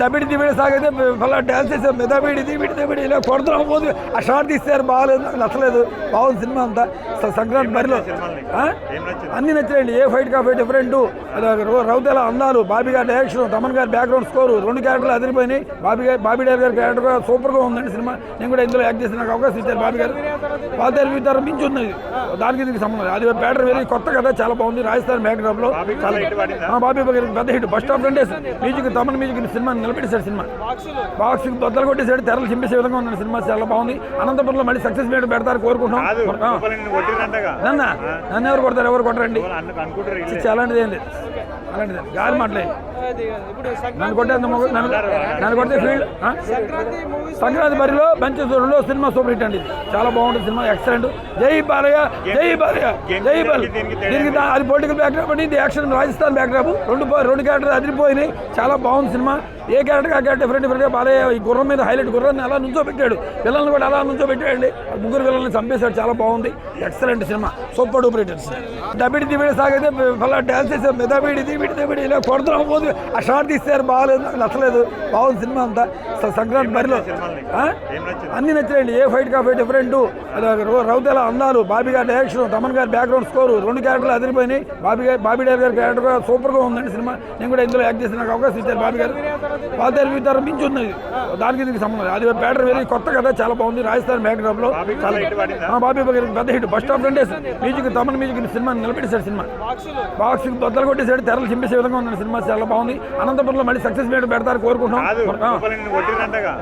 డబ్బిడి దిబిడి సాగైతే మళ్ళీ డ్యాన్స్ చేసాం మెదబిడి దిబిడి దిబిడి ఇలా కొడుతున్నాం పోదు ఆ షార్ట్ తీస్తారు బాగాలేదు నాకు నచ్చలేదు. బాగుంది సినిమా అంతా. సంక్రాంతి బరిలో? అన్ని నచ్చాయండి. ఏ ఫైట్ కా ఫైట్ డిఫరెంట్ రౌతల అందాలు బాబీ గారి డైరెక్షన్ తమన్ గారి బ్యాక్గ్రౌండ్ స్కోర్ రెండు క్యారెక్టర్లు అదిరిపోయినాయి. బాబీ గారి బాబీ డార్ గారి క్యారెక్టర్ కూడా సూపర్గా ఉందండి సినిమా. నేను కూడా ఇందులో యాక్ట్ చేసిన నాకు అవకాశం ఇచ్చారు బాబీ గారు. పాత తరం మించి ఉన్నది. దానికి దీనికి సంబంధం. అది ప్యాటర్ వేరే కొత్త కదా చాలా బాగుంది. రాజస్థాన్ బ్యాక్డ్రాప్లో. చాలా బాబీ పెద్ద హిట్ ఫస్ట్ ఆఫ్ రెండేస్ మ్యూజిక్ తమన్ మ్యూజిక్ సినిమా నిలబెట్టేశాడు సినిమా. బాక్స్ బద్దలు కొట్టేసాడు తెరలు చింపేసే విధంగా ఉంది సినిమా. చాలా బాగుంది. అనంతపురంలో మళ్ళీ సక్సెస్ మీట్ పెడతారు కోరుకుంటున్నాం. నన్న? నన్ను ఎవరు కొడతారు? ఎవరు కొట్టరండి? అనుకుంటారు చిచ్చి అలాంటిది ఏం లేదు. అలాంటిది. గాలి మాటలే నన్ను కొడితే ఫీల్డ్? సంక్రాంతి బరిలో మంచి రెండో సినిమా సూపర్ హిట్ అండి. చాలా బాగుంటుంది సినిమా. ఎక్సలెంట్ జై బాలయ్య జై బాలయ్య జై బాల్ దీనికి అది పొలిటికల్ బ్యాక్డ్రాప్ అండి. ఇది యాక్షన్ రాజస్థాన్ బ్యాక్డ్రాప్ రెండు రెండు క్యారెక్టర్ అదిరిపోయినాయి. చాలా బాగుంది సినిమా. ఏ క్యారెక్టర్ ఆ క్యారెక్టర్ డిఫరెంట్ డిఫరెంట్ బాలయ్య ఈ గుర్రం మీద హైలైట్ గుర్రాన్ని అలా నుంచో పెట్టాడు. పిల్లల్ని కూడా అలా నుంచో పెట్టాడండి. ముగ్గురు పిల్లల్ని చంపేశాడు చాలా బాగుంది. Excellent cinema super duper hit డబ్బిడి దిబిడి సాగైతే మళ్ళీ డ్యాన్స్ చేసాం మెదబిడి దిబిడి దిబిడి ఇలా కొడుతున్నాం పోదు. ఆ షార్ట్ తీస్తారు. బాగాలేదు. నాకు నచ్చలేదు. బాగుంది సినిమా అంతా. సంక్రాంతి బరిలో? అన్ని నచ్చాయండి. ఏ ఫైట్ కా ఫైట్ డిఫరెంట్ రౌతల అందాలు బాబీ గారి డైరెక్షన్ తమన్ గారి బ్యాక్గ్రౌండ్ స్కోర్ రెండు క్యారెక్టర్లు అదిరిపోయినాయి. బాబీ గారి బాబీ డార్ గారి క్యారెక్టర్ కూడా సూపర్గా ఉందండి సినిమా. నేను కూడా ఇందులో యాక్ట్ చేసిన నాకు అవకాశం ఇచ్చారు బాబీ గారు. పాత తరం మించి ఉన్నది. దానికి దీనికి సంబంధం. అది ప్యాటర్ వేరే కొత్త కదా చాలా బాగుంది. రాజస్థాన్ బ్యాక్డ్రాప్లో చాలా బాబీ గారికి పెద్ద హిట్. ఫస్ట్ ఆఫ్ రెండేస్ మ్యూజిక్ తమన్ మ్యూజిక్ సినిమా నిలబెట్టేశాడు సినిమా. బాక్స్ బద్దలు కొట్టేసాడు తెరలు చింపేసే విధంగా ఉంది సినిమా. చాలా బాగుంది. అనంతపురంలో మళ్ళీ సక్సెస్ మీట్ పెడతారు కోరుకుంటున్నాం.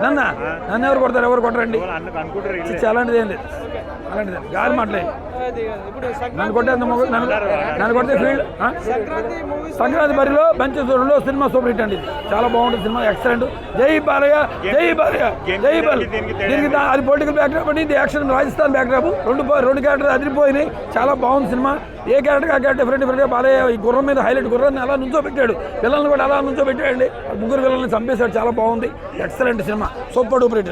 నన్న నన్ను ఎవరు కొడతారు? ఎవరు కొట్టరండి అలాంటిది ఏం లేదు. అలాంటిది. గాలి మాటలే నన్ను కొడితే ఫీల్డ్? సంక్రాంతి బరిలో మంచి రెండో సినిమా సూపర్ హిట్ అండి. చాలా బాగుంటుంది సినిమా ఎక్సలెంట్ జై బాలయ్య జై బాలయ్య జై బాల్ దీనికి అది పొలిటికల్ బ్యాక్డ్రాప్ అండి ఇది యాక్షన్ రాజస్థాన్ బ్యాక్డ్రాప్ రెండు రెండు క్యారెక్టర్ అదిరిపోయినాయి. చాలా బాగుంది సినిమా. ఏ క్యారెక్టర్ ఆ క్యారెక్టర్ డిఫరెంట్ డిఫరెంట్ బాలయ్య ఈ గుర్రం మీద హైలైట్ గుర్రాన్ని అలా నుంచో పెట్టాడు పిల్లల్ని కూడా అలా నుంచో పెట్టాడండి ముగ్గురు పిల్లల్ని చంపేశాడు. చాలా బాగుంది. Excellent cinema. Super duper